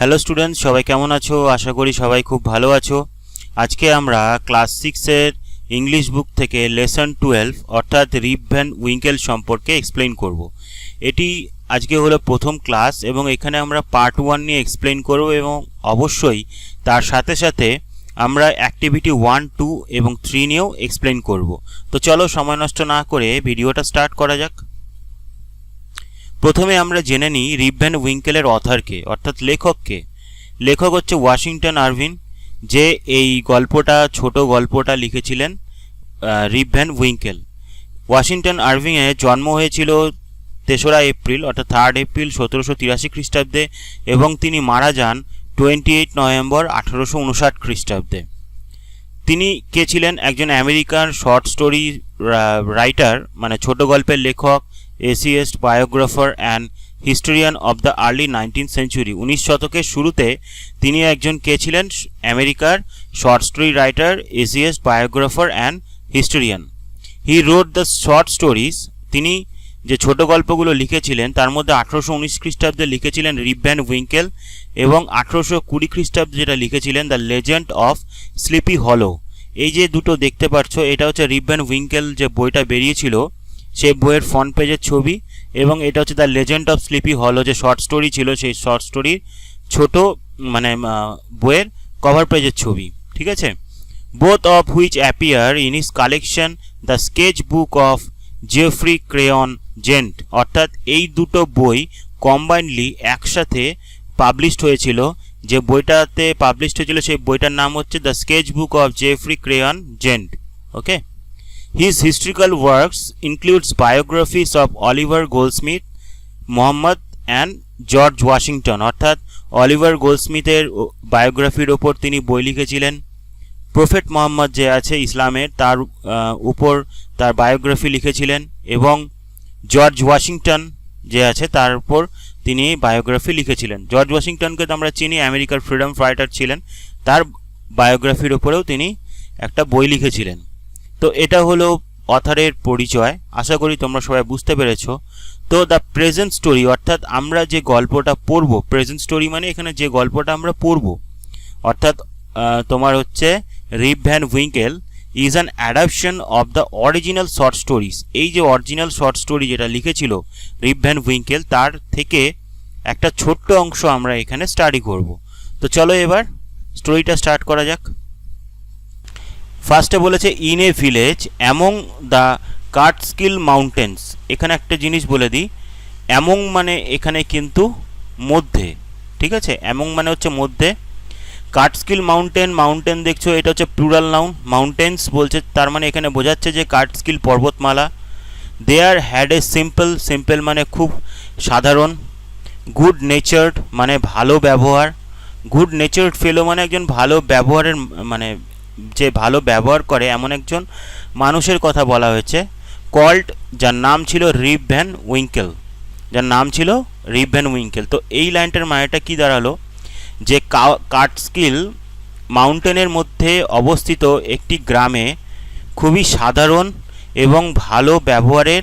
Hello students সবাই কেমন আছো? আশা করি সবাই খুব ভালো আছো। আজকে আমরা ক্লাস সিক্সের ইংলিশ বুক থেকে লেসন টুয়েলভ অর্থাৎ রিপ ভ্যান উইঙ্কেল সম্পর্কে এক্সপ্লেন করব। এটি আজকে হলো প্রথম ক্লাস এবং এখানে আমরা পার্ট ওয়ান নিয়ে এক্সপ্লেন করব এবং অবশ্যই তার সাথে সাথে আমরা অ্যাক্টিভিটি ওয়ান টু এবং থ্রি নিয়েও এক্সপ্লেন করব। তো চলো সময় নষ্ট না করে ভিডিওটা স্টার্ট করা যাক। প্রথমে আমরা জেনে নিই রিপ ভ্যান উইঙ্কেলের অথারকে, অর্থাৎ লেখককে। লেখক হচ্ছে ওয়াশিংটন আরভিন, যে এই গল্পটা, ছোট গল্পটা লিখেছিলেন রিপ ভ্যান উইঙ্কেল। ওয়াশিংটন আরভিংয়ের জন্ম হয়েছিল তেসরা এপ্রিল, অর্থাৎ থার্ড এপ্রিল সতেরোশো তিরাশি খ্রিস্টাব্দে, এবং তিনি মারা যান টোয়েন্টি এইট নভেম্বর আঠারোশো উনষাট খ্রিস্টাব্দে। তিনি কে ছিলেন? একজন আমেরিকান শর্ট স্টোরি রাইটার মানে ছোট গল্পের লেখক essayist biographer and historian of the early nineteen century. উনিশ শতকের শুরুতে তিনি একজন কে ছিলেন? আমেরিকার short story writer, essayist biographer and historian. He wrote the short stories. তিনি যে ছোট গল্পগুলো লিখেছিলেন, তার মধ্যে আঠারোশো উনিশ খ্রিস্টাব্দে লিখেছিলেন রিপ ভ্যান উইঙ্কেল এবং আঠারোশো কুড়ি খ্রিস্টাব্দে যেটা লিখেছিলেন, দ্য লেজেন্ড অফ স্লিপি হলো। এই যে দুটো দেখতে পাচ্ছ, এটা হচ্ছে রিপ ভ্যান উইঙ্কেল যে বইটা বেরিয়েছিল সেই বইয়ের ফ্রন্ট পেজের ছবি এবং এটা হচ্ছে দ্য লেজেন্ড অফ স্লিপি হলো যে শর্ট স্টোরি ছিল সেই শর্ট স্টোরির ছোট মানে বইয়ের কভার পেজের ছবি, ঠিক আছে? Both of which appear in his collection the sketch book of Geoffrey Crayon Gent অর্থাৎ এই দুটো বই কম্বাইনলি একসাথে পাবলিশড হয়েছিল। যে বইটাতে পাবলিশড হয়েছিল সেই বইটার নাম হচ্ছে the sketch book of Geoffrey Crayon Gent okay His historical works includes biographies of Oliver Goldsmith, Mohammed and George Washington অর্থাৎ অলিভার গোল্ডস্মিথের বায়োগ্রাফির ওপর তিনি বই লিখেছিলেন। প্রফেট মোহাম্মদ যে আছে ইসলামের তার উপর তার বায়োগ্রাফি লিখেছিলেন এবং জর্জ ওয়াশিংটন যে আছে তার উপর তিনি বায়োগ্রাফি লিখেছিলেন। জর্জ ওয়াশিংটনকে তো আমরা চিনি আমেরিকার ফ্রিডম ফাইটার ছিলেন। তার বায়োগ্রাফির ওপরেও তিনি একটা বই লিখেছিলেন। তো এটা হলো অথারের পরিচয়। আশা করি তোমরা সবাই বুঝতে পেরেছ। তো দ্য প্রেজেন্ট স্টোরি, অর্থাৎ আমরা যে গল্পটা পড়ব, প্রেজেন্ট স্টোরি মানে এখানে যে গল্পটা আমরা পড়ব, অর্থাৎ তোমার হচ্ছে Rip Van Winkle is an adaptation of the original short stories. এই যে অরিজিনাল শর্ট স্টোরি যেটা লিখেছিল রিপ ভ্যান উইঙ্কেল, তার থেকে একটা ছোট্ট অংশ আমরা এখানে স্টাডি করব। তো চলো এবার স্টোরিটা স্টার্ট করা যাক। ফার্স্টে বলেছে in a village among the Catskill mountains এখানে একটা জিনিস বলে দিই অ্যামং মানে এখানে কিন্তু মধ্যে। ঠিক আছে? অ্যামং মানে হচ্ছে মধ্যে। কাটস্কিল মাউন্টেন মাউন্টেন দেখছ, এটা হচ্ছে প্লুরাল নাউন মাউন্টেন্স বলছে, তার মানে এখানে বোঝাচ্ছে যে কাটস্কিল পর্বতমালা। There had a simple simple মানে খুব সাধারণ। গুড নেচার্ড মানে ভালো ব্যবহার। গুড নেচার্ড ফেলো মানে একজন ভালো ব্যবহারের মানে যে ভালো ব্যবহার করে এমন একজন মানুষের কথা বলা হয়েছে কল্ড যার নাম ছিল রিপ ভ্যান উইঙ্কেল। যার নাম ছিল রিপ ভ্যান উইঙ্কেল। তো এই লাইনটার মানেটা কি দাঁড়াল? যে কাটস্কিল মাউন্টেনের মধ্যে অবস্থিত একটি গ্রামে খুবই সাধারণ এবং ভালো ব্যবহারের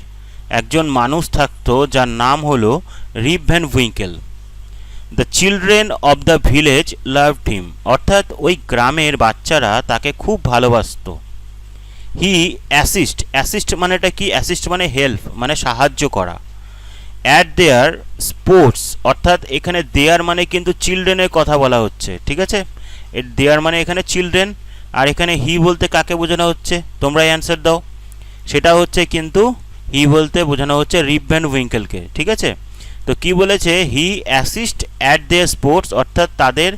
একজন মানুষ থাকতো, যার নাম হলো Rip Van Winkle. The children of the village loved him অর্থাৎ ওই গ্রামের বাচ্চারা তাকে খুব ভালোবাসতো। হি অ্যাসিস্ট অ্যাসিস্ট মানেটা কি? অ্যাসিস্ট মানে হেল্প মানে সাহায্য করা। অ্যাট দেয়ার স্পোর্টস অর্থাৎ এখানে দেয়ার মানে কিন্তু চিলড্রেনের কথা বলা হচ্ছে, ঠিক আছে? দেয়ার মানে এখানে চিলড্রেন আর এখানে হি বলতে কাকে বোঝানো হচ্ছে? তোমরাই অ্যান্সার দাও। সেটা হচ্ছে কিন্তু হি বলতে বোঝানো হচ্ছে রিপ ভ্যান উইঙ্কেলকে ঠিক আছে? তো কি বলেছে? He assist at their sports অর্থাৎ তাদের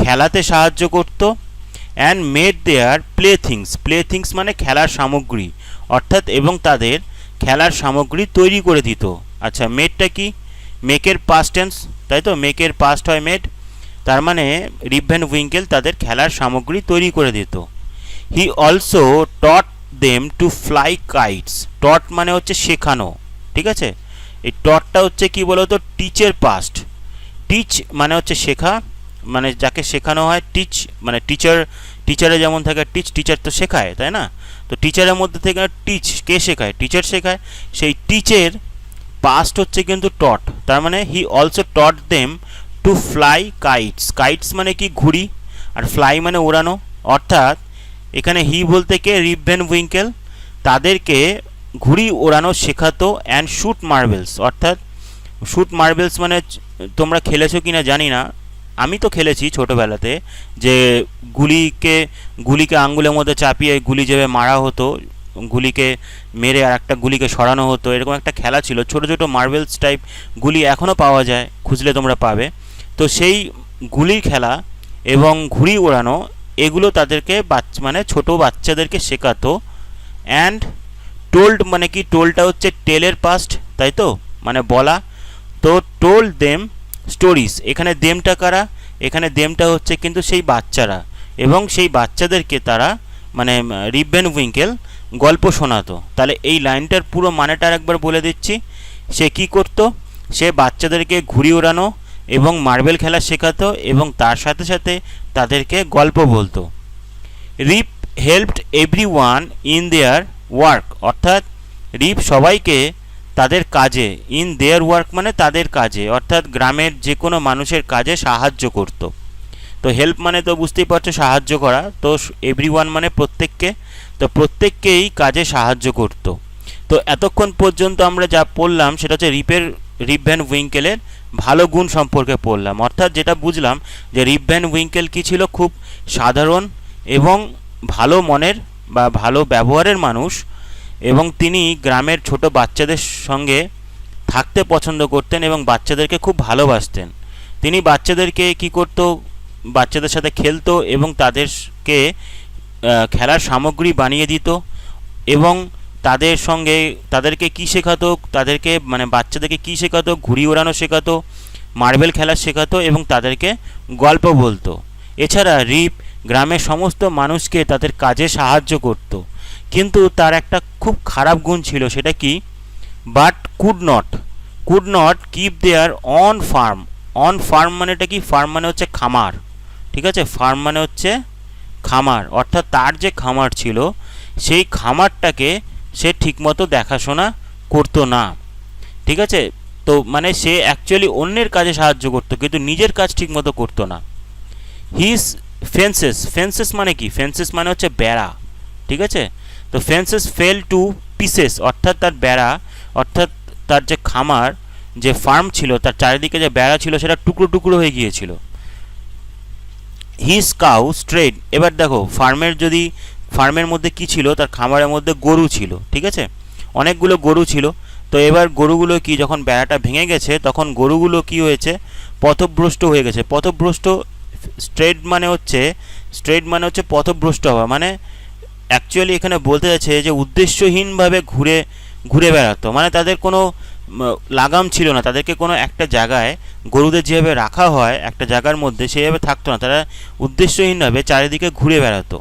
খেলাতে সাহায্য করতো and made their play things play things মানে খেলার সামগ্রী, অর্থাৎ এবং তাদের খেলার সামগ্রী তৈরি করে দিত। আচ্ছা মেডটা কি? মেকের পাস্ট টেন্স তাই তো? মেকের পাস্ট হয় মেড তার মানে রিপ ভ্যান উইঙ্কেল তাদের খেলার সামগ্রী তৈরি করে দিত। He also taught them to fly kites taught মানে হচ্ছে শেখানো, ঠিক আছে? এই টটটা হচ্ছে কি বলতো? টিচের পাস্ট টিচ মানে হচ্ছে শেখা। মানে যাকে শেখানো হয় টিচ মানে টিচার টিচারে যেমন থাকে টিচ টিচার তো শেখায়, তাই না? তো টিচারের মধ্যে থেকে টিচ কে শেখায়? টিচার শেখায়। সেই টিচের পাস্ট হচ্ছে কিন্তু টট তার মানে he also taught them to fly kites kites মানে কি? ঘুড়ি। আর ফ্লাই মানে ওড়ানো অর্থাৎ এখানে হি বলতে কে? রিভেন উইঙ্কেল তাদেরকে ঘুড়ি ওড়ানো শেখাতো অ্যান্ড শুট মার্বেলস অর্থাৎ শুট মার্বেলস মানে তোমরা খেলেছো কি না জানি না। আমি তো খেলেছি ছোটোবেলাতে, যে গুলিকে গুলিকে আঙ্গুলের মধ্যে চাপিয়ে গুলি যেভাবে মারা হতো, গুলিকে মেরে আর একটা গুলিকে সরানো হতো, এরকম একটা খেলা ছিল। ছোট ছোট মার্বেলস টাইপ গুলি এখনও পাওয়া যায়, খুঁজলে তোমরা পাবে। তো সেই গুলির খেলা এবং ঘুড়ি ওড়ানো, এগুলো তাদেরকে বাচ্চা মানে ছোট বাচ্চাদেরকে শেখাতো। অ্যান্ড টোল্ড মানে কি? টোলটা হচ্ছে টেলের পাস্ট তাই তো? মানে বলা। তো টোল্ড দেম স্টোরিজ এখানে দেমটা কারা? এখানে দেমটা হচ্ছে কিন্তু সেই বাচ্চারা। এবং সেই বাচ্চাদেরকে তারা মানে রিবেন উইঙ্কেল গল্প শোনাতো। তাহলে এই লাইনটার পুরো মানেটা একবার বলে দিচ্ছি। সে কি করত? সে বাচ্চাদেরকে ঘুড়ি ওড়ানো এবং মার্বেল খেলা শেখাতো এবং তার সাথে সাথে তাদেরকে গল্প বলতো। Rip helped every one in their work অর্থাৎ রিপ সবাইকে তাদের কাজে ইন দেয়ার ওয়ার্ক মানে তাদের কাজে, অর্থাৎ গ্রামের যে কোনো মানুষের কাজে সাহায্য করত। তো হেল্প মানে তো বুঝতেই পারছ সাহায্য করা, তো এভরি মানে প্রত্যেককে, তো প্রত্যেককেই কাজে সাহায্য করত। তো এতক্ষণ পর্যন্ত আমরা যা পড়লাম সেটা হচ্ছে রিপের রিপ ভ্যান উইঙ্কেলের ভালো গুণ সম্পর্কে পড়লাম। অর্থাৎ যেটা বুঝলাম যে রিপ ভ্যান উইঙ্কেল কী ছিল? খুব সাধারণ এবং ভালো মনের বা ভালো ব্যবহারের মানুষ এবং তিনি গ্রামের ছোট বাচ্চাদের সঙ্গে থাকতে পছন্দ করতেন এবং বাচ্চাদেরকে খুব ভালোবাসতেন। তিনি বাচ্চাদেরকে কি করতো? বাচ্চাদের সাথে খেলতো এবং তাদেরকে খেলার সামগ্রী বানিয়ে দিত এবং তাদের সঙ্গে তাদেরকে কি শেখাতো? তাদেরকে মানে বাচ্চাদেরকে কি শেখাতো? ঘুড়ি ওড়ানো শেখাতো, মার্বেল খেলা শেখাতো এবং তাদেরকে গল্প বলতো। এছাড়া রিপ গ্রামের সমস্ত মানুষকে তাদের কাজে সাহায্য করত। কিন্তু তার একটা খুব খারাপ গুণ ছিল, সেটা কি? But could not could not keep their on farm on farm মানেটা কি? ফার্ম মানে হচ্ছে খামার। ঠিক আছে? ফার্ম মানে হচ্ছে খামার। অর্থাৎ তার যে খামার ছিল, সেই খামারটাকে সে ঠিকমতো দেখাশোনা করতো না। ঠিক আছে? তো মানে সে অ্যাকচুয়ালি অন্যের কাজে সাহায্য করতো, কিন্তু নিজের কাজ ঠিকমতো করতো না। হিস ফেন্সেস ফেন্সেস মানে কি? ফেন্সেস মানে হচ্ছে বেড়া। ঠিক আছে? তো ফেন্সেস ফেল টু পিসেস অর্থাৎ তার বেড়া, অর্থাৎ তার যে খামার, যে ফার্ম ছিল, তার চারিদিকে যে বেড়া ছিল, সেটা টুকরো টুকরো হয়ে গিয়েছিল। হিস কাউ স্ট্রেট এবার দেখো ফার্মের যদি ফার্মের মধ্যে কি ছিল? তার খামারের মধ্যে গরু ছিল। ঠিক আছে? অনেকগুলো গরু ছিল। তো এবার গরুগুলো কি? যখন বেড়াটা ভেঙে গেছে, তখন গরুগুলো কি হয়েছে? পথভ্রষ্ট হয়ে গেছে। পথভ্রষ্ট স্ট্রেট মানে হচ্ছে স্ট্রেট মানে হচ্ছে পথভ্রষ্ট হওয়া মানে অ্যাকচুয়ালি এখানে বলতে যাচ্ছে যে উদ্দেশ্যহীনভাবে ঘুরে ঘুরে বেড়াতো মানে তাদের কোনো লাগাম ছিল না, তাদেরকে কোনো একটা জায়গায় গরুদের যেভাবে রাখা হয়, একটা জায়গার মধ্যে সেভাবে থাকতো না, তারা উদ্দেশ্যহীনভাবে চারিদিকে ঘুরে বেড়াতো,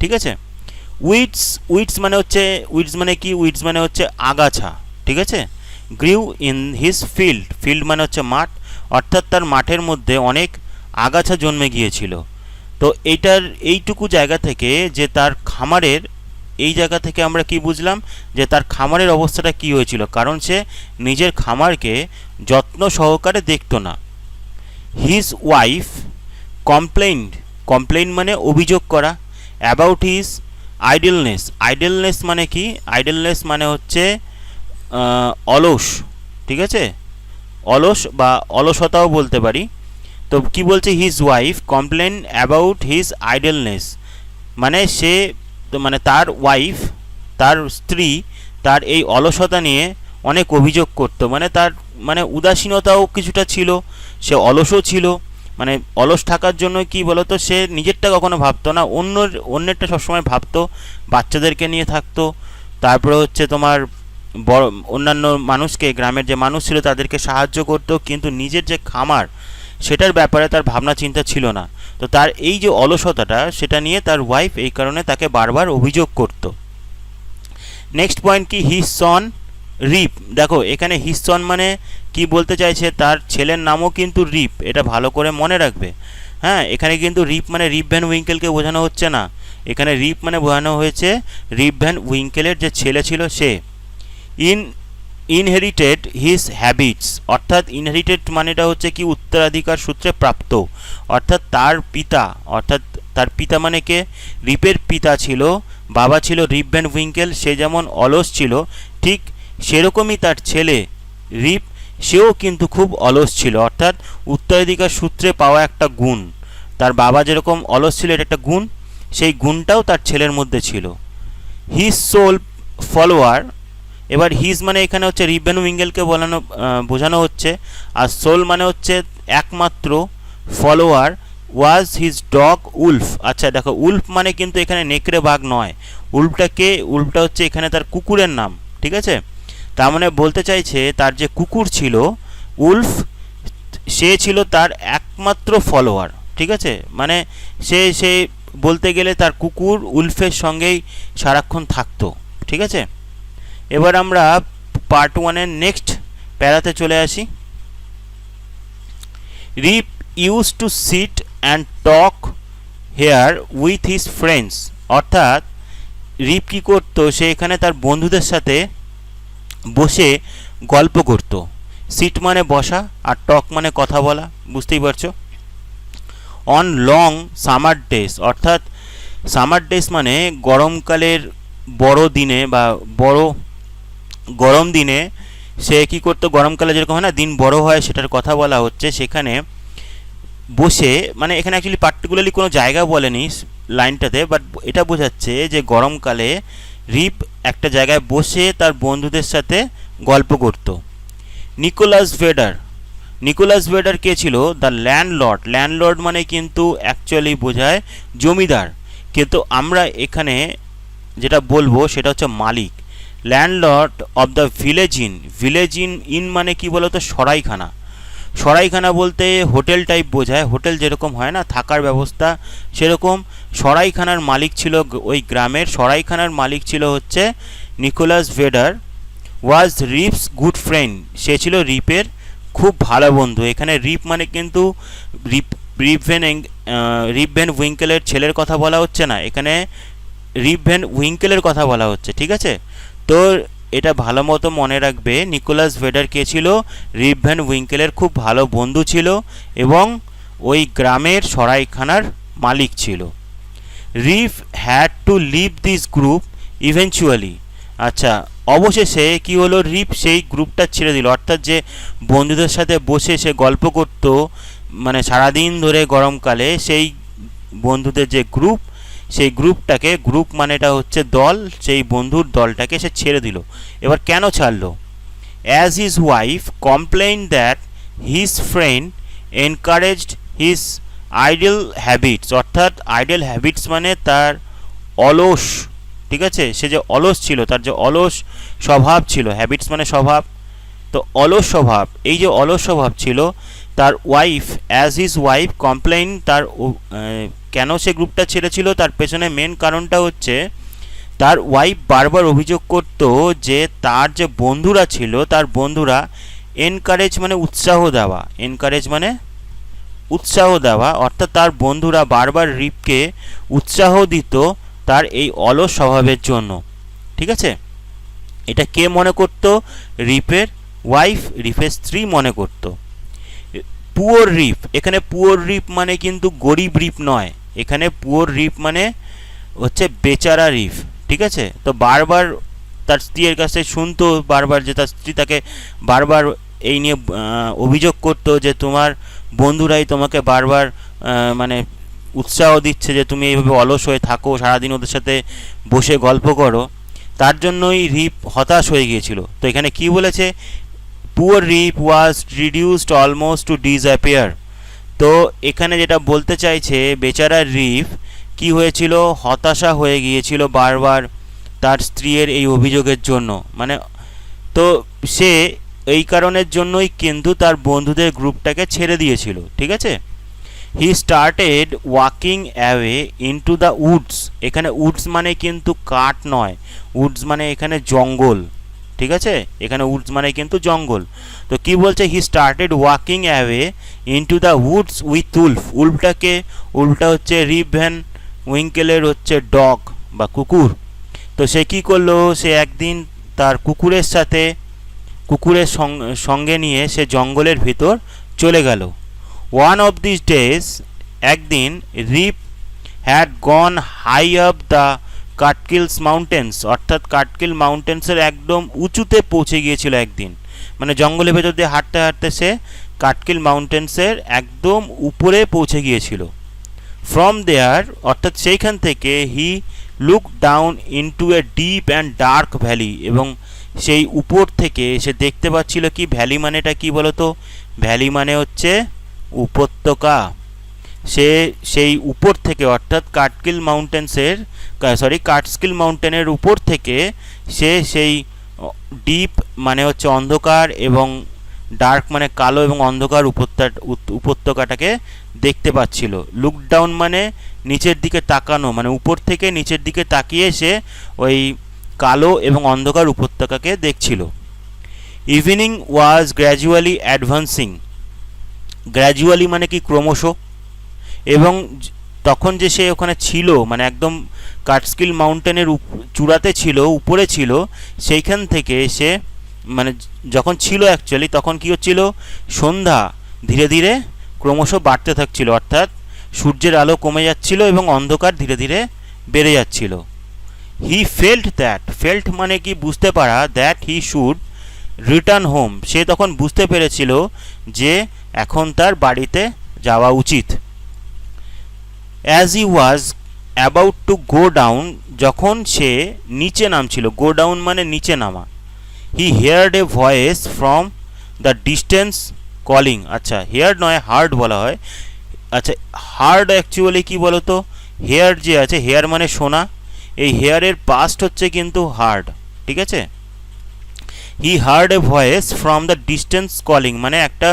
ঠিক আছে? উইডস উইডস মানে হচ্ছে উইডস মানে কি? উইডস মানে হচ্ছে আগাছা, ঠিক আছে? Grew in his field field মানে হচ্ছে মাঠ, অর্থাৎ তার মাঠের মধ্যে অনেক আগাছা জন্মে গিয়েছিল। তো এইটার এইটুকু জায়গা থেকে যে তার খামারের, এই জায়গা থেকে আমরা কি বুঝলাম? যে তার খামারের অবস্থাটা কি হয়েছিল? কারণ সে নিজের খামারকে যত্ন সহকারে দেখতো না। হিজ ওয়াইফ কমপ্লেইন্ড কমপ্লেইন মানে অভিযোগ করা অ্যাবাউট হিজ আইডলনেস আইডলনেস মানে কি? আইডলনেস মানে হচ্ছে অলস, ঠিক আছে? অলস বা অলসতাও বলতে পারি। তো কি বলছে? His wife complain about his idleness মানে সে মানে তার ওয়াইফ তার স্ত্রী, তার এই অলসতা নিয়ে অনেক অভিযোগ করতো। মানে তার মানে উদাসীনতাও কিছুটা ছিল, সে অলসও ছিল। মানে অলস থাকার জন্য কি বলতো? সে নিজেরটা কখনো ভাবতো না, অন্যর, অন্যেরটা সবসময় ভাবতো, বাচ্চাদেরকে নিয়ে থাকতো। তারপরে হচ্ছে তোমার বড়, অন্যান্য মানুষকে, গ্রামের যে মানুষ ছিল তাদেরকে সাহায্য করতো, কিন্তু নিজের যে খামার সেটার ব্যাপারে তার ভাবনা চিন্তা ছিল না। তো তার এই যে অলসতাটা, সেটা নিয়ে তার ওয়াইফ এই কারণে তাকে বারবার অভিযোগ করত। নেক্সট পয়েন্ট কি? হিস সন রিপ দেখো, এখানে হিস সন মানে কি বলতে চাইছে? তার ছেলের নামও কিন্তু রিপ এটা ভালো করে মনে রাখবে। হ্যাঁ এখানে কিন্তু রিপ মানে রিপ ভ্যান উইঙ্কেলকে বোঝানো হচ্ছে না। এখানে রিপ মানে বোঝানো হয়েছে রিপ ভ্যান উইঙ্কেলের যে ছেলে ছিল সে। ইন ইনহেরিটেড হিজ হ্যাবিটস অর্থাৎ ইনহেরিটেড মানেটা হচ্ছে কি উত্তরাধিকার সূত্রে প্রাপ্ত। অর্থাৎ তার পিতা, অর্থাৎ তার পিতা মানে কে? রিপের পিতা ছিল, বাবা ছিল রিপ ভ্যান উইঙ্কেল, সে যেমন অলস ছিল, ঠিক সেরকমই তার ছেলে রিপ, সেও কিন্তু খুব অলস ছিল। অর্থাৎ উত্তরাধিকার সূত্রে পাওয়া একটা গুণ। তার বাবা যেরকম অলস ছিল, এটা একটা গুণ, সেই গুণটাও তার ছেলের মধ্যে ছিল। হিজ সোল ফলোয়ার এবার হিজ মানে এখানে হচ্ছে রিবেন উইঙ্গেলকে বলানো বোঝানো হচ্ছে। আর সোল মানে হচ্ছে একমাত্র follower was his dog Wolf আচ্ছা দেখো উলফ মানে কিন্তু এখানে নেকড়ে বাঘ নয়। উলফটা কে? উলফটা হচ্ছে এখানে তার কুকুরের নাম, ঠিক আছে? তার মানে বলতে চাইছে তার যে কুকুর ছিল উলফ সে ছিল তার একমাত্র ফলোয়ার ঠিক আছে? মানে সে সে বলতে গেলে তার কুকুর উলফের সঙ্গেই সারাক্ষণ থাকতো, ঠিক আছে? এবার আমরা পার্ট ওয়ানের নেক্সট প্যারাতে চলে আসি। Rip use to sit and talk here with his friends অর্থাৎ রিপ কী করতো? সে এখানে তার বন্ধুদের সাথে বসে গল্প করত। সিট মানে বসা আর টক মানে কথা বলা, বুঝতেই পারছ? অন লং সামার ডেজ অর্থাৎ সামার ডেজ মানে গরমকালের বড় দিনে বা বড় গরম দিনে সে কী করতো? গরমকালে যেরকম হয় না, দিন বড় হয় সেটার কথা বলা হচ্ছে। সেখানে বসে মানে এখানে অ্যাকচুয়ালি পার্টিকুলারলি কোনো জায়গা বলেনি লাইনটাতে বাট এটা বোঝাচ্ছে যে গরমকালে রিপ একটা জায়গায় বসে তার বন্ধুদের সাথে গল্প করত। Nicholas Vedder. নিকোলাস ভেডার কে ছিল? The landlord. ল্যান্ডলর্ড মানে কিন্তু অ্যাকচুয়ালি বোঝায় জমিদার। কিন্তু আমরা এখানে যেটা বলব সেটা হচ্ছে মালিক। Landlord of the village inn village inn inn মানে কি বলতো? সরাইখানা। সরাইখানা বলতে হোটেল টাইপ বোঝায়। হোটেল যেরকম হয় না, থাকার ব্যবস্থা সেরকম। সরাইখানার মালিক ছিল ওই গ্রামের। সরাইখানার মালিক ছিল হচ্ছে Nicholas Vedder. Was Rip's good friend সে ছিল রিপের খুব ভালো বন্ধু। এখানে রিপ মানে কিন্তু রিপ রিপ ভেন এং- রিপ ভেন উইঙ্কেলের ছেলের কথা বলা হচ্ছে না। এখানে রিপ ভ্যান উইঙ্কেলের কথা বলা হচ্ছে, ঠিক আছে? তো এটা ভালো মতো মনে রাখবে, নিকোলাস ভেডার কে ছিল? রিপ ভ্যান উইঙ্কেলের খুব ভালো বন্ধু ছিল এবং ওই গ্রামের সরাইখানার মালিক ছিল। Rip had to leave this group eventually আচ্ছা অবশেষে কি হলো? রিপ সেই গ্রুপটা ছেড়ে দিল। অর্থাৎ যে বন্ধুদের সাথে বসে সে গল্প করত মানে সারাদিন ধরে গরমকালে, সেই বন্ধুদের যে গ্রুপ সেই গ্রুপটাকে, গ্রুপ মানেটা হচ্ছে দল, সেই বন্ধুর দলটাকে সে ছেড়ে দিল। এবার কেন ছাড়লো? As his wife complain that his friend encouraged his idle habits অর্থাৎ আইডেল হ্যাবিটস মানে তার অলস, ঠিক আছে? সে যে অলস ছিল, তার যে অলস স্বভাব ছিল হ্যাবিটস মানে স্বভাব, তো অলস স্বভাব, এই যে অলস স্বভাব ছিল তার wife as his wife complain তার কেন সে গ্রুপটা ছেড়েছিল? তার পেছনে মেন কারণটা হচ্ছে, তার ওয়াইফ বারবার অভিযোগ করত যে তার যে বন্ধুরা ছিল, তার বন্ধুরা এনকারেজ মানে উৎসাহ দেওয়া। এনকারেজ মানে উৎসাহ দেওয়া। অর্থাৎ তার বন্ধুরা বারবার রিপকে উৎসাহ দিত তার এই অলস স্বভাবের জন্য। ঠিক আছে? এটা কে মনে করত? রিপের ওয়াইফ রিপের স্ত্রী মনে করত। পুয়োর রিপ এখানে পুয়োর রিপ মানে কিন্তু গরিব রিপ নয়। এখানে পুয়োর রিপ মানে হচ্ছে বেচারা রিফ ঠিক আছে? তো বারবার তার স্ত্রীর কাছে শুনতো, বারবার যে তার স্ত্রী তাকে বারবার এই নিয়ে অভিযোগ করতো যে তোমার বন্ধুরাই তোমাকে বারবার মানে উৎসাহ দিচ্ছে যে তুমি এইভাবে অলস হয়ে থাকো, সারাদিন ওদের সাথে বসে গল্প করো। তার জন্যই রিপ হতাশ হয়ে গিয়েছিল। তো এখানে কি বলেছে? Poor Rip was reduced almost to disappear তো এখানে যেটা বলতে চাইছে বেচারা রিফ কি হয়েছিল? হতাশা হয়ে গিয়েছিল বারবার তার স্ত্রীর এই অভিযোগের জন্য। মানে তো সে এই কারণের জন্যই কিন্তু তার বন্ধুদের গ্রুপটাকে ছেড়ে দিয়েছিল, ঠিক আছে? He started walking away into the woods এখানে উডস মানে কিন্তু কাঠ নয়। উডস মানে এখানে জঙ্গল। ঠিক আছে? এখানে উডস মানে কিন্তু জঙ্গল। তো কি বলছে? He started walking away into the woods with Wolf উলফটাকে উলফটা হচ্ছে রিপ ভ্যান উইঙ্কেলের হচ্ছে ডগ বা কুকুর। তো সে কি করল? সে একদিন তার কুকুরের সাথে, কুকুরের সঙ্গে নিয়ে সে জঙ্গলের ভিতর চলে গেল। ওয়ান অফ দিস ডেজ একদিন Rip had gone high up the Catskills mountains, অর্থাৎ কাটকিল মাউন্টেন্সের একদম উঁচুতে পৌঁছে গিয়েছিল একদিন। মানে জঙ্গলের ভেতর দিয়ে হাঁটতে হাঁটতে সে কাটকিল মাউন্টেন্সের একদম উপরে পৌঁছে গিয়েছিল। ফ্রম দেয়ার অর্থাৎ সেইখান থেকে he look down into a deep and dark valley এবং সেই উপর থেকে সে দেখতে পাচ্ছিল কি? ভ্যালি মানেটা কি বলতো? ভ্যালি মানে হচ্ছে উপত্যকা। সে সেই উপর থেকে অর্থাৎ কাটকিল মাউন্টেন্সের সরি কাটস্কিল মাউন্টেনের উপর থেকে সে সেই ডিপ মানে হচ্ছে অন্ধকার এবং ডার্ক মানে কালো এবং অন্ধকার উপত্যকা উপত্যকাটাকে দেখতে পাচ্ছিল। লুক ডাউন মানে নিচের দিকে তাকানো মানে উপর থেকে নিচের দিকে তাকিয়ে সে ওই কালো এবং অন্ধকার উপত্যকাকে দেখছিল। Evening was gradually advancing. Gradually মানে কি ক্রমশ? এবং তখন যে সে ওখানে ছিল মানে একদম কাটস্কিল মাউন্টেনের চূড়াতে ছিল, উপরে ছিল, সেইখান থেকে সে মানে যখন ছিল অ্যাকচুয়ালি তখন কি হচ্ছিল? সন্ধ্যা ধীরে ধীরে ক্রমশ বাড়তে থাকছিল, অর্থাৎ সূর্যের আলো কমে যাচ্ছিল এবং অন্ধকার ধীরে ধীরে বেড়ে যাচ্ছিল। হি ফেল্ট দ্যাট ফেল্ট মানে কি বুঝতে পারা that he should return home সে তখন বুঝতে পেরেছিল যে এখন তার বাড়িতে যাওয়া উচিত। As he was about to go down যখন সে নিচে নামছিল গো ডাউন মানে নিচে নামা he heard a voice from the distance calling আচ্ছা হেয়ার নয় হার্ড বলা হয় আচ্ছা হার্ড অ্যাকচুয়ালি কি বলতো হেয়ার যে আছে হেয়ার মানে শোনা, এই হেয়ারের পাস্ট হচ্ছে কিন্তু হার্ড ঠিক আছে? He heard a voice from the distance calling মানে একটা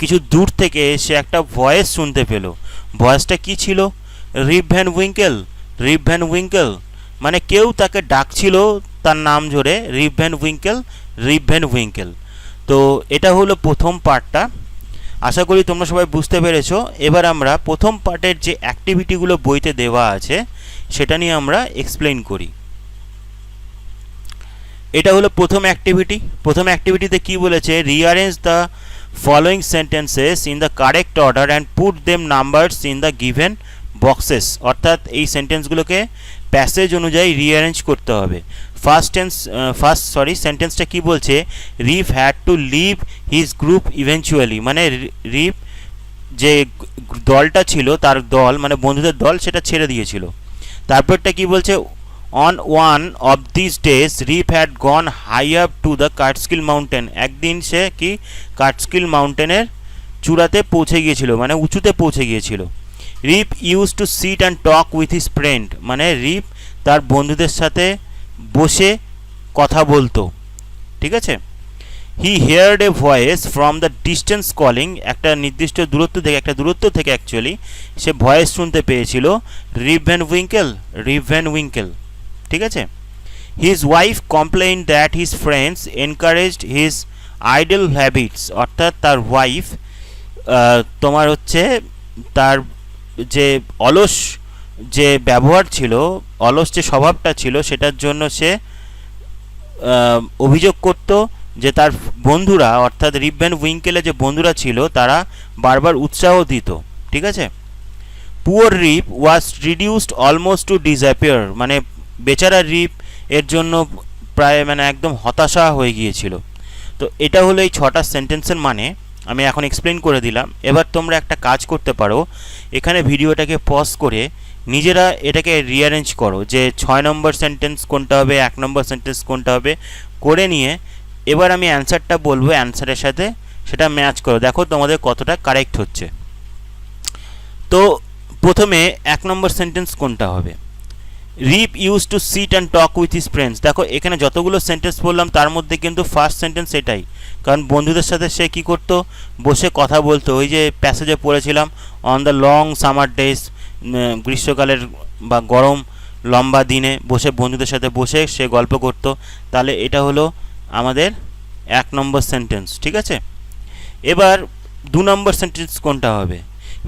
কিছু দূর থেকে সে একটা ভয়েস শুনতে পেল। ভয়েসটা কি ছিল? Rip Van Winkle, Rip Van Winkle. মানে কেউ তাকে ডাকছিল তার নাম ধরে Rip Van Winkle, Rip Van Winkle. তো এটা হলো প্রথম পার্টটা। আশা করি তোমরা সবাই বুঝতে পেরেছ। এবার আমরা প্রথম পার্টের যে অ্যাক্টিভিটিগুলো বইতে দেওয়া আছে, সেটা নিয়ে আমরা এক্সপ্লেইন করি। এটা হলো প্রথম অ্যাক্টিভিটি প্রথম অ্যাক্টিভিটিতে কি বলেছে? Rearrange the following sentences in the correct order and put them numbers in the given boxes অর্থাৎ এই সেন্টেন্সগুলোকে প্যাসেজ অনুযায়ী রিঅ্যারেঞ্জ করতে হবে। ফার্স্ট টেন্স ফার্স্ট সরি সেন্টেন্সটা কি বলছে? Rip had to leave his group eventually মানে রিফ যে দলটা ছিল, তার দল মানে বন্ধুদের দল, সেটা ছেড়ে দিয়েছিল। তারপরটা কি বলছে? On one of this days Rip had gone high up to the Catskill mountain একদিন সে কি কাটস্কিল মাউন্টেনের চূড়াতে পৌঁছে গিয়েছিল মানে উঁচুতে পৌঁছে গিয়েছিল। Rip use to sit and talk with his friend মানে রিপ তার বন্ধুদের সাথে বসে কথা বলতো। ঠিক আছে? He heard a voice from the distance calling একটা নির্দিষ্ট দূরত্ব থেকে, একটা দূরত্ব থেকে অ্যাকচুয়ালি সে ভয়েস শুনতে পেয়েছিল Rip Van Winkle Rip Van Winkle ঠিক আছে? His wife complain that his friends encouraged his idle habits অর্থাৎ তার ওয়াইফ তোমার হচ্ছে তার যে অলস যে ব্যবহার ছিল, অলস যে স্বভাবটা ছিল, সেটার জন্য সে অভিযোগ করত যে তার বন্ধুরা, অর্থাৎ রিবব্যান উইঙ্কেলে যে বন্ধুরা ছিল, তারা বারবার উৎসাহ দিত। ঠিক আছে? Poor Rip was reduced almost to disappear মানে বেচারা রিপ এর জন্য প্রায় মানে একদম হতাশা হয়ে গিয়েছিল। তো এটা হলো এই ছটা সেন্টেন্সের মানে আমি এখন এক্সপ্লেন করে দিলাম। এবার তোমরা একটা কাজ করতে পারো, এখানে ভিডিওটাকে পজ করে নিজেরা এটাকে রিঅ্যারেঞ্জ করো যে ছয় নম্বর সেন্টেন্স কোনটা হবে, এক নম্বর সেন্টেন্স কোনটা হবে, করে নিয়ে এবার আমি অ্যান্সারটা বলব অ্যান্সারের সাথে সেটা ম্যাচ করো। দেখো তোমাদের কতটা কারেক্ট হচ্ছে। তো প্রথমে এক নম্বর সেন্টেন্স কোনটা হবে? Rip use to sit and talk with his friends দেখো, এখানে যতগুলো সেন্টেন্স বললাম তার মধ্যে কিন্তু ফার্স্ট সেন্টেন্স এটাই। কারণ বন্ধুদের সাথে সে কি করতো? বসে কথা বলতো। ওই যে প্যাসেজে পড়েছিলাম on the long summer days গ্রীষ্মকালের বা গরম লম্বা দিনে বসে বন্ধুদের সাথে বসে সে গল্প করতো। তাহলে এটা হলো আমাদের এক নম্বর সেন্টেন্স ঠিক আছে? এবার দু নম্বর সেন্টেন্স কোনটা হবে?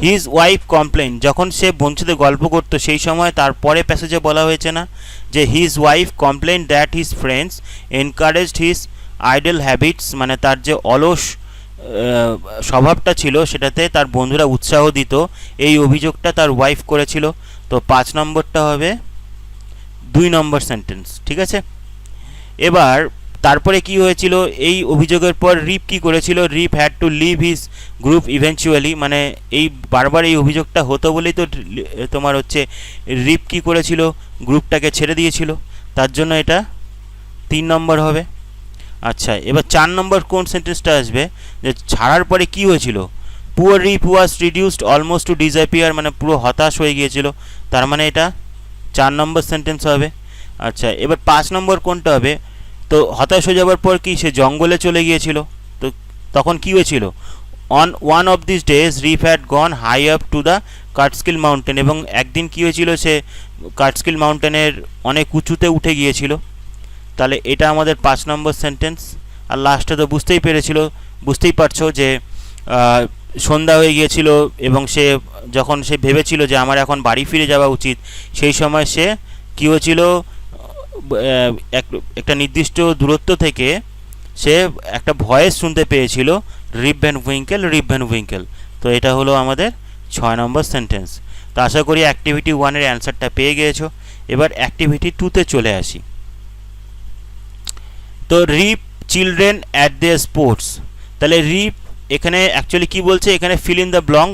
হিজ ওয়াইফ কমপ্লেন যখন সে বঞ্চিত গল্প করতো, সেই সময় তারপরে প্যাসেজে বলা হয়েছে না, যে his wife complain that his friends encouraged his idle habits মানে তার যে অলস স্বভাবটা ছিল, সেটাতে তার বন্ধুরা উৎসাহ দিত। এই অভিযোগটা তার ওয়াইফ করেছিল। তো পাঁচ নম্বরটা হবে দুই নম্বর সেন্টেন্স ঠিক আছে? এবার তারপরে কি হয়েছিল? এই অভিযোগের পর রিপ কি করেছিল? Rip had to leave his group eventually মানে এই বারবার এই অভিযোগটা হতো বলেই তো তোমার হচ্ছে রিপ কি করেছিল? গ্রুপটাকে ছেড়ে দিয়েছিল। তার জন্য এটা তিন নম্বর হবে। আচ্ছা এবার চার নম্বর কোন সেন্টেন্সটা আসবে? যে ছাড়ার পরে কি হয়েছিল? Poor Rip was reduced almost to disappear মানে পুরো হতাশ হয়ে গিয়েছিল। তার মানে এটা চার নম্বর সেন্টেন্স হবে। আচ্ছা এবার পাঁচ নম্বর কোনটা হবে? তো হতাশ হয়ে যাওয়ার পর কি সে জঙ্গলে চলে গিয়েছিল? তো তখন কি হয়েছিল? On one of this days Rip had gone high up to the Catskill mountain এবং একদিন কি হয়েছিল সে কাটস্কিল মাউন্টেনের অনেক উঁচুতে উঠে গিয়েছিল। তাহলে এটা আমাদের পাঁচ নম্বর সেন্টেন্স আর লাস্টে তো বুঝতেই পেরেছিল, বুঝতেই পারছ যে সন্ধ্যা হয়ে গিয়েছিল এবং সে যখন সে ভেবেছিল যে আমার এখন বাড়ি ফিরে যাওয়া উচিত, সেই সময় সে কী হয়েছিল? একটা নির্দিষ্ট দূরত্ব থেকে সে একটা ভয়েস শুনতে পেয়েছিল Rip Van Winkle Rip Van Winkle. তো এটা হলো আমাদের ছয় নম্বর সেন্টেন্স। তো আশা করি অ্যাক্টিভিটি ওয়ানের অ্যান্সারটা পেয়ে গিয়েছো। এবার অ্যাক্টিভিটি টুতে চলে আসি। তো Rip children at the sports. তাহলে রিপ এখানে অ্যাকচুয়ালি কি বলছে? এখানে fill in the blank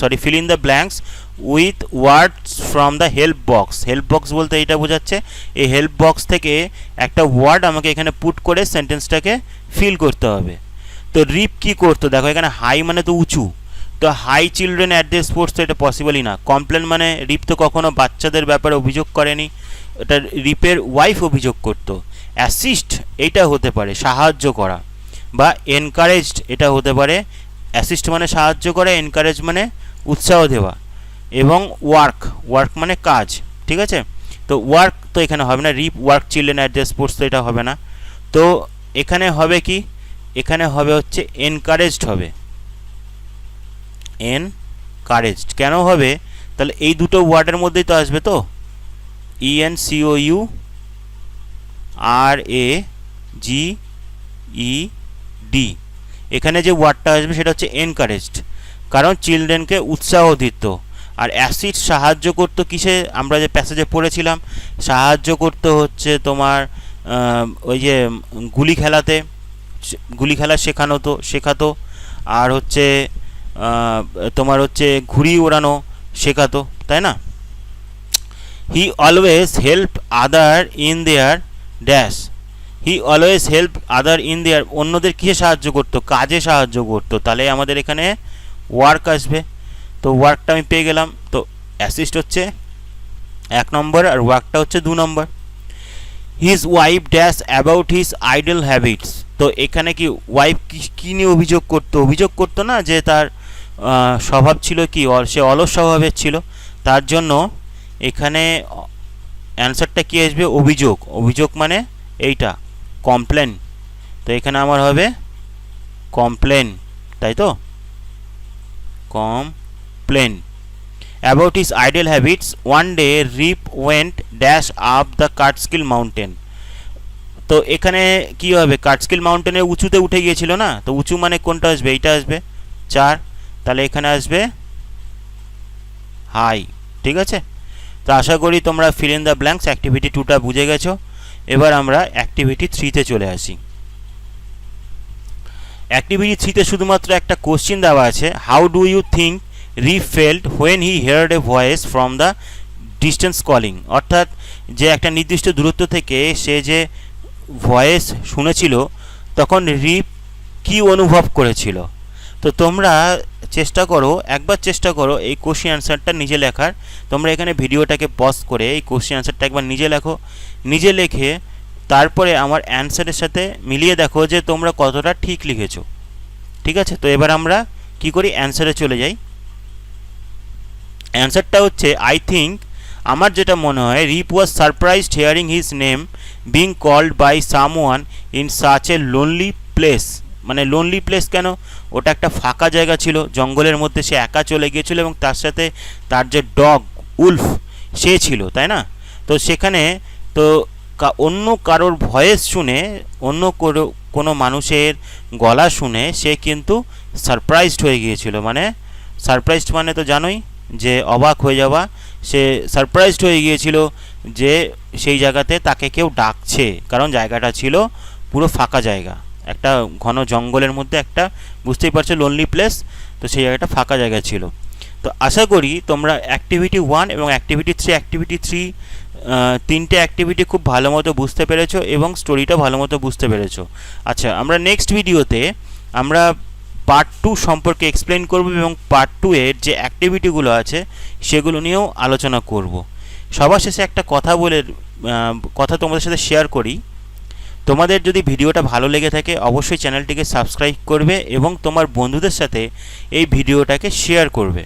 sorry, fill in the blanks. With words from the help box. Help box বলতে এটা বোঝাচ্ছে, এই হেল্প বক্স থেকে একটা ওয়ার্ড আমাকে এখানে পুট করে সেন্টেন্সটাকে ফিল করতে হবে। তো রিপ কি করতো? দেখো, এখানে হাই মানে তো উঁচু। তো high children at the sports তো এটা পসিবলই না। কমপ্লেন মানে রিপ তো কখনো বাচ্চাদের ব্যাপারে অভিযোগ করেনি। এটা রিপের ওয়াইফ অভিযোগ করতো। অ্যাসিস্ট এটা হতে পারে, সাহায্য করা। বা এনকারেজড এটা হতে পারে। অ্যাসিস্ট মানে সাহায্য করা, এনকারেজ মানে উৎসাহ দেওয়া। এবং ওয়ার্ক ওয়ার্ক মানে কাজ, ঠিক আছে? তো ওয়ার্ক তো এখানে হবে না Rip work children at the sports তো এটা হবে না। তো এখানে হবে কি? এখানে হবে হচ্ছে এনকারেজড হবে। এনকারেজড কেন হবে? তাহলে এই দুটো ওয়ার্ডের মধ্যেই তো আসবে তো। E N C O U R A G E D এখানে যে ওয়ার্ডটা আসবে সেটা হচ্ছে এনকারেজড কারণ চিলড্রেনকে উৎসাহ দিত। আর অ্যাসিড সাহায্য করতো কিসে? আমরা যে প্যাসেজে পড়েছিলাম, সাহায্য করতে হচ্ছে তোমার ওই যে গুলি খেলাতে, গুলি খেলা শেখানো তো, শেখাতো, আর হচ্ছে তোমার হচ্ছে ঘুড়ি ওড়ানো শেখাতো, তাই না? He always help other in their dash he always help other in their অন্যদের কিসে সাহায্য করতো? কাজে সাহায্য করতো। তাহলে আমাদের এখানে ওয়ার্ক আসবে। তো ওয়ার্কটা আমি পেয়ে গেলাম। তো অ্যাসিস্ট হচ্ছে এক নম্বর আর ওয়ার্কটা হচ্ছে দু নম্বর his wife dash about his idle habits তো এখানে কি ওয়াইফ কী নিয়ে অভিযোগ করতো? অভিযোগ করতো না যে তার স্বভাব ছিল কি? সে অলস স্বভাবের ছিল। তার জন্য এখানে অ্যান্সারটা কি আসবে? অভিযোগ। অভিযোগ মানে এইটা কমপ্লেন তো এখানে আমার হবে কমপ্লেন তাই তো? Complain about his idle habits one day Rip went dash up the Catskill mountain তো এখানে কি হবে? কাটস্কিল মাউন্টেনের উঁচুতে উঠে গিয়েছিল না? তো উঁচু মানে কোনটা আসবে? এইটা আসবে। চার। তাহলে এখানে আসবে হাই। ঠিক আছে? তো আশা করি তোমরা fill in the blanks activity টুটা বুঝে গেছো। এবার আমরা অ্যাক্টিভিটি থ্রিতে চলে আসি। অ্যাক্টিভিটি থ্রিতে শুধুমাত্র একটা কোশ্চিন দেওয়া আছে। How do you think Rip felt when he heard a voice from the distance calling অর্থাৎ যে একটা নির্দিষ্ট দূরত্ব থেকে সে যে ভয়েস শুনেছিল, তখন রিপ কি অনুভব করেছিল? তো তোমরা চেষ্টা করো, একবার চেষ্টা করো এই কোশ্চেন অ্যান্সারটা নিজে লেখার। তোমরা এখানে ভিডিওটাকে পজ করে এই কোশ্চেন অ্যান্সারটা একবার নিজে লেখো। নিজে লেখে তারপরে আমার অ্যান্সারের সাথে মিলিয়ে দেখো যে তোমরা কতটা ঠিক লিখেছো। ঠিক আছে? তো এবার আমরা কি করি? অ্যান্সারে চলে যাই। অ্যান্সারটা হচ্ছে আই থিঙ্ক আমার যেটা মনে হয় Rip was surprised hearing his name being called by someone in such a lonely place মানে লোনলি প্লেস কেন? ওটা একটা ফাঁকা জায়গা ছিল, জঙ্গলের মধ্যে সে একা চলে গিয়েছিল এবং তার সাথে তার যে ডগ, উলফ, সে ছিল, তাই না? তো সেখানে তো অন্য কারোর ভয়েস শুনে, অন্য কোনো কোনো মানুষের গলা শুনে সে কিন্তু সারপ্রাইজড হয়ে গিয়েছিল। মানে সারপ্রাইজড মানে তো জানোই যে অবাক হয়ে যাওয়া, সে সারপ্রাইজড হয়ে গিয়েছিল যে সেই জায়গাতে তাকে কেউ ডাকছে। কারণ জায়গাটা ছিল পুরো ফাঁকা জায়গা। একটা ঘন জঙ্গলের মধ্যে একটা বুঝতেই পারছ লোনলি প্লেস তো সেই জায়গাটা ফাঁকা জায়গা ছিল। তো আশা করি তোমরা অ্যাক্টিভিটি ওয়ান এবং অ্যাক্টিভিটি থ্রি অ্যাক্টিভিটি থ্রি তিনটে অ্যাক্টিভিটি খুব ভালো মতো বুঝতে পেরেছ এবং স্টোরিটা ভালো মতো বুঝতে পেরেছ। আচ্ছা আমরা নেক্সট ভিডিওতে আমরা পার্ট টু সম্পর্কে এক্সপ্লেন করব এবং পার্ট টু এর যে অ্যাক্টিভিটিগুলো আছে, সেগুলো নিয়েও আলোচনা করব। সবার শেষে একটা কথা বলে কথা তোমাদের সাথে শেয়ার করি। তোমাদের যদি ভিডিওটা ভালো লেগে থাকে, অবশ্যই চ্যানেলটিকে সাবস্ক্রাইব করবে এবং তোমার বন্ধুদের সাথে এই ভিডিওটাকে শেয়ার করবে।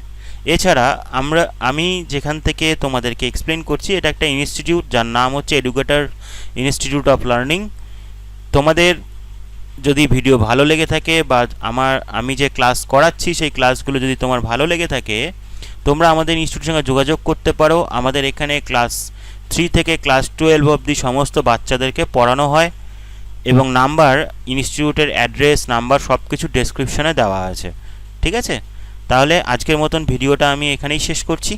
এছাড়া আমরা, আমি যেখান থেকে তোমাদেরকে এক্সপ্লেন করছি, এটা একটা ইনস্টিটিউট যার নাম হচ্ছে এডুকেটর ইনস্টিটিউট অফ লার্নিং তোমাদের যদি ভিডিও ভালো লেগে থাকে বা আমার, আমি যে ক্লাস করাচ্ছি, সেই ক্লাসগুলো যদি তোমার ভালো লেগে থাকে, তোমরা আমাদের ইনস্টিটিউটের সঙ্গে যোগাযোগ করতে পারো। আমাদের এখানে ক্লাস থ্রি থেকে ক্লাস টুয়েলভ অবধি সমস্ত বাচ্চাদেরকে পড়ানো হয় এবং নাম্বার ইনস্টিটিউটের অ্যাড্রেস নাম্বার সব কিছু ডেসক্রিপশনে দেওয়া আছে। ঠিক আছে? তাহলে আজকের মতন ভিডিওটা আমি এখানেই শেষ করছি।